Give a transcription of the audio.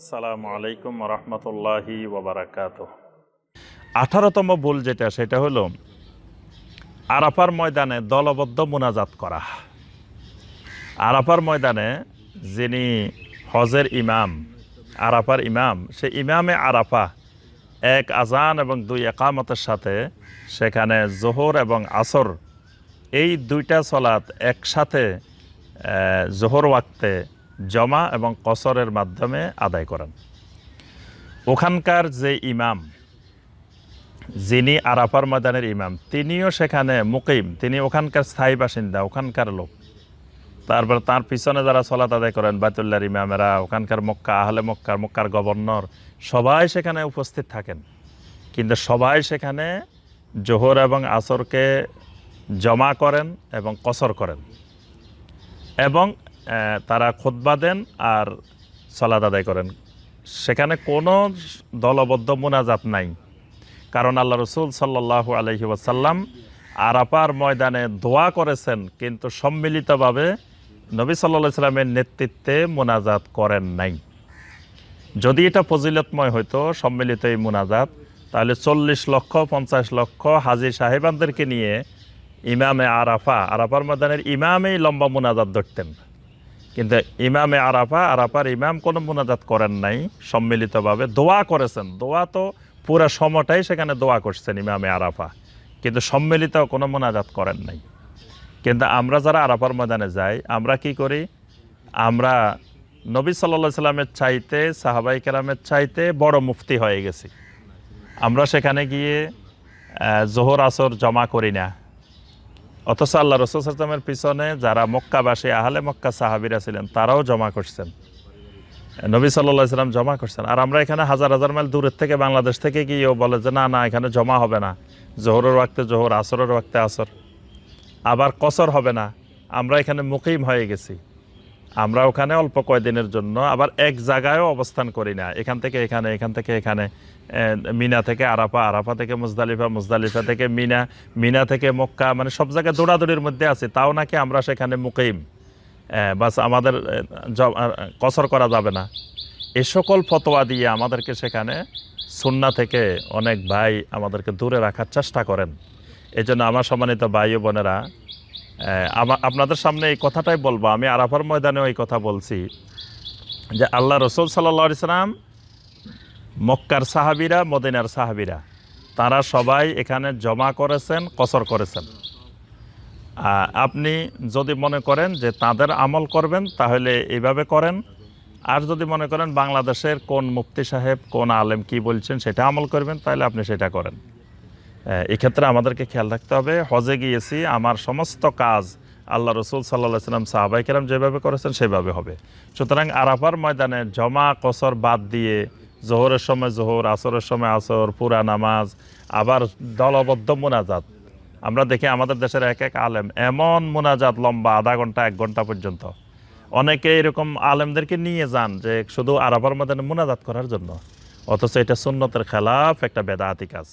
আসসালামু আলাইকুম রহমতুল্লাহি ওবরাকাত আঠারোতম ভুল যেটা, সেটা হলো আরাফার ময়দানে দলবদ্ধ মোনাজাত করা। আরাফার ময়দানে যিনি হজের ইমাম, আরাফার ইমাম, সে ইমামে আরাফা, এক আজান এবং দুই একামতের সাথে সেখানে জোহর এবং আসর, এই দুইটা সলাৎ একসাথে জোহর ওয়াক্তে জমা এবং কসরের মাধ্যমে আদায় করেন। ওখানকার যে ইমাম, যিনি আরাফার ময়দানের ইমাম, তিনিও সেখানে মুকিম, তিনি ওখানকার স্থায়ী বাসিন্দা, ওখানকার লোক। তারপর তার পিছনে যারা সলাত আদায় করেন বাতুল্লার ইমামেরা, ওখানকার মক্কা, আহলে মক্কার মক্কার গভর্নর, সবাই সেখানে উপস্থিত থাকেন। কিন্তু সবাই সেখানে জোহর এবং আসরকে জমা করেন এবং কসর করেন। এবং তারা খোদবা দেন আর সলাদ আদায় করেন। সেখানে কোনো দলবদ্ধ মোনাজাত নাই। কারণ আল্লাহ রসুল সাল্লাহ আলহি ওয়াসাল্লাম আরাপার ময়দানে দোয়া করেছেন, কিন্তু সম্মিলিতভাবে নবী সাল্লা সাল্লামের নেতৃত্বে মোনাজাত করেন নাই। যদি এটা ফজিলতময় হইতো, সম্মিলিত এই মোনাজাত, তাহলে চল্লিশ লক্ষ, পঞ্চাশ লক্ষ হাজি সাহেবানদেরকে নিয়ে ইমামে আরাফা, আরাফার ময়দানের ইমামেই লম্বা মোনাজাত ধরতেন। কিন্তু ইমামে আরাফা, আরাফার ইমাম কোনো মোনাজাত করেন নাই, সম্মিলিতভাবে দোয়া করেছেন। দোয়া তো পুরো সময়টাই সেখানে দোয়া করছেন ইমামে আরাফা। কিন্তু সম্মিলিত কোনো মোনাজাত করেন নাই। কিন্তু আমরা যারা আরাফার ময়দানে যাই, আমরা কি করি? আমরা নবী সাল্লা সাল্লামের চাইতে সাহাবাই কেরামের চাইতে বড় মুফতি হয়ে গেছি। আমরা সেখানে গিয়ে জোহর আসর জমা করি না। অথচ আল্লাহ রসুল সাল্লামের পিছনে যারা মক্কাবাসী, আহলে মক্কা সাহাবিরা ছিলেন, তারাও জমা করছেন। নবী সাল্লাহ সাল্লাম জমা করছেন। আর আমরা এখানে হাজার হাজার মাইল দূরের থেকে বাংলাদেশ থেকে গিয়েও বলে যে, না না, এখানে জমা হবে না। জোহরের ওয়াক্তে জোহর, আসরের ওয়াক্তে আসর। আবার কসর হবে না। আমরা এখানে মুকিম হয়ে গেছি। আমরা ওখানে অল্প কয়দিনের জন্য, আবার এক জায়গায়ও অবস্থান করি না। এখান থেকে এখানে, এখান থেকে এখানে মিনা থেকে আরাফা আরাফা থেকে মুজদালিফা মুজদালিফা থেকে মিনা মিনা থেকে মক্কা মানে সব জায়গায় দৌড়াদৌড়ির মধ্যে আছে। তাও নাকি আমরা সেখানে মুকিম। বাস আমাদের কসর করা যাবে না। এ সকল ফতোয়া দিয়ে আমাদেরকে সেখানে সুন্না থেকে অনেক ভাই আমাদেরকে দূরে রাখার চেষ্টা করেন। এই জন্য আমার সম্মানিত ভাই বোনেরা আপনাদের সামনে এই কথাটাই বলব। আমি আরাফার ময়দানেও এই কথা বলছি যে আল্লাহ রসুল সাল্লা সাল্লাম মক্কার সাহাবিরা, মদিনার সাহাবিরা, তারা সবাই এখানে জমা করেছেন, কসর করেছেন। আপনি যদি মনে করেন যে তাদের আমল করবেন, তাহলে এইভাবে করেন। আর যদি মনে করেন বাংলাদেশের কোন মুফতি সাহেব, কোন আলেম কি বলছেন সেটা আমল করবেন, তাহলে আপনি সেটা করেন। এক্ষেত্রে আমাদেরকে খেয়াল রাখতে হবে। হজে গিয়েছি, আমার সমস্ত কাজ আল্লাহ রসুল সাল্লাহ সাল্লাম সাহাবাই কেরাম যেভাবে করেছেন সেভাবে হবে। সুতরাং আরাফার ময়দানে জমা কসর বাদ দিয়ে জোহরের সময় জোহর, আসরের সময় আসর, পুরা নামাজ, আবার দলবদ্ধ মোনাজাত। আমরা দেখি আমাদের দেশের এক এক আলেম এমন মোনাজাত লম্বা আধা ঘণ্টা, এক ঘণ্টা পর্যন্ত। অনেকে এরকম আলেমদেরকে নিয়ে যান যে শুধু আরাফার ময়দানে মোনাজাত করার জন্য, অথচ এটা সুন্নতের খেলাফ, একটা বেদাহাতি কাজ।